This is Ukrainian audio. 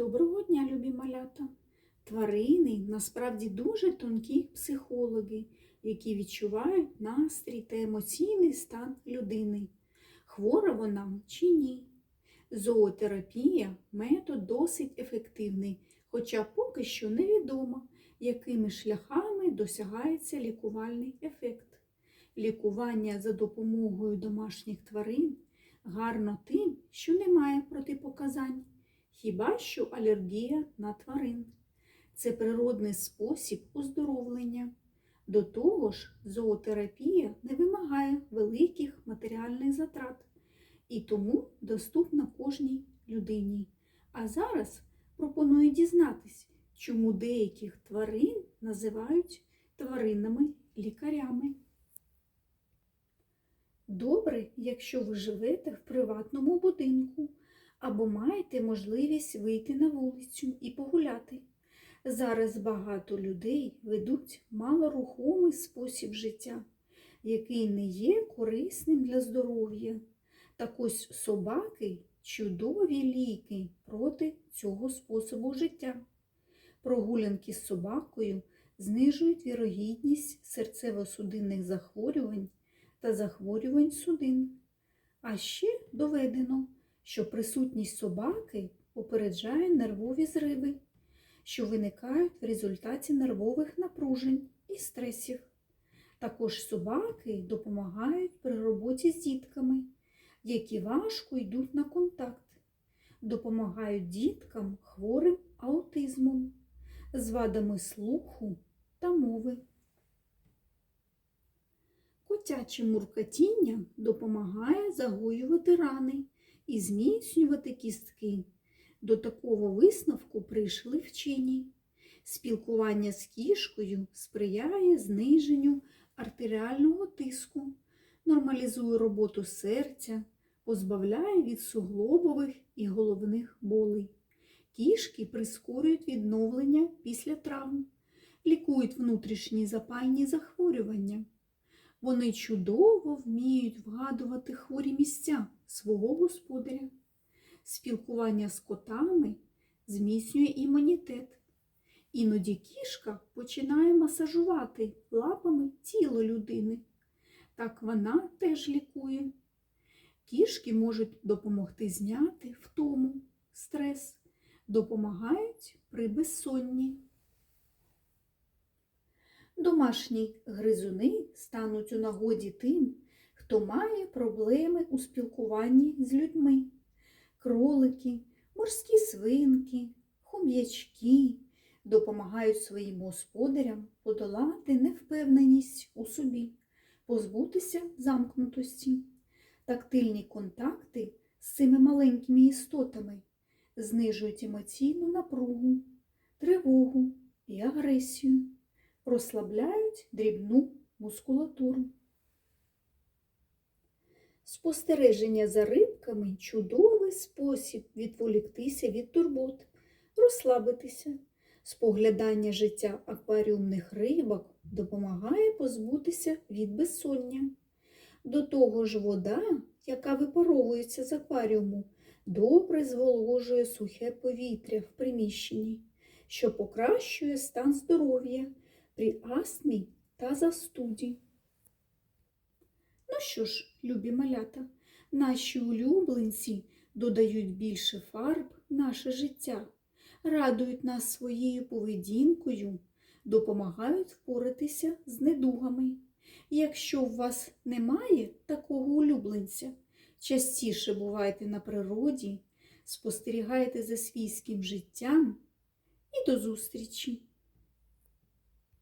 Доброго дня, любі малята! Тварини насправді дуже тонкі психологи, які відчувають настрій та емоційний стан людини. Хвора вона чи ні. Зоотерапія метод досить ефективний, хоча поки що невідомо, якими шляхами досягається лікувальний ефект. Лікування за допомогою домашніх тварин гарно тим, що немає протипоказань. Хіба що алергія на тварин. Це природний спосіб оздоровлення. До того ж, зоотерапія не вимагає великих матеріальних затрат і тому доступна кожній людині. А зараз пропоную дізнатись, чому деяких тварин називають тваринними лікарями. Добре, якщо ви живете в приватному будинку або маєте можливість вийти на вулицю і погуляти. Зараз багато людей ведуть малорухомий спосіб життя, який не є корисним для здоров'я. Так ось собаки чудові ліки проти цього способу життя. Прогулянки з собакою знижують вірогідність серцево-судинних захворювань та захворювань судин. А ще доведено, що присутність собаки попереджає нервові зриви, що виникають в результаті нервових напружень і стресів. Також собаки допомагають при роботі з дітками, які важко йдуть на контакт, допомагають діткам хворим аутизмом, з вадами слуху та мови. Котяче муркотіння допомагає загоювати рани і зміцнювати кістки. До такого висновку прийшли вчені. Спілкування з кішкою сприяє зниженню артеріального тиску, нормалізує роботу серця, позбавляє від суглобових і головних болей. Кішки прискорюють відновлення після травм, лікують внутрішні запальні захворювання. Вони чудово вміють вгадувати хворі місця свого господаря. Спілкування з котами зміцнює імунітет. Іноді кішка починає масажувати лапами тіло людини. Так вона теж лікує. Кішки можуть допомогти зняти втому, стрес, допомагають при безсонні. Домашні гризуни стануть у нагоді тим, хто має проблеми у спілкуванні з людьми. Кролики, морські свинки, хом'ячки допомагають своїм господарям подолати невпевненість у собі, позбутися замкнутості. Тактильні контакти з цими маленькими істотами знижують емоційну напругу, тривогу і агресію розслабляють дрібну мускулатуру. Спостереження за рибками чудовий спосіб відволіктися від турбот, розслабитися. Споглядання життя акваріумних рибок допомагає позбутися від безсоння. До того ж, вода, яка випаровується з акваріуму, добре зволожує сухе повітря в приміщенні, що покращує стан здоров'я при астмі та застуді. Ну що ж, любі малята, наші улюбленці додають більше фарб наше життя, радують нас своєю поведінкою, допомагають впоратися з недугами. Якщо у вас немає такого улюбленця, частіше бувайте на природі, спостерігайте за свійським життям і до зустрічі!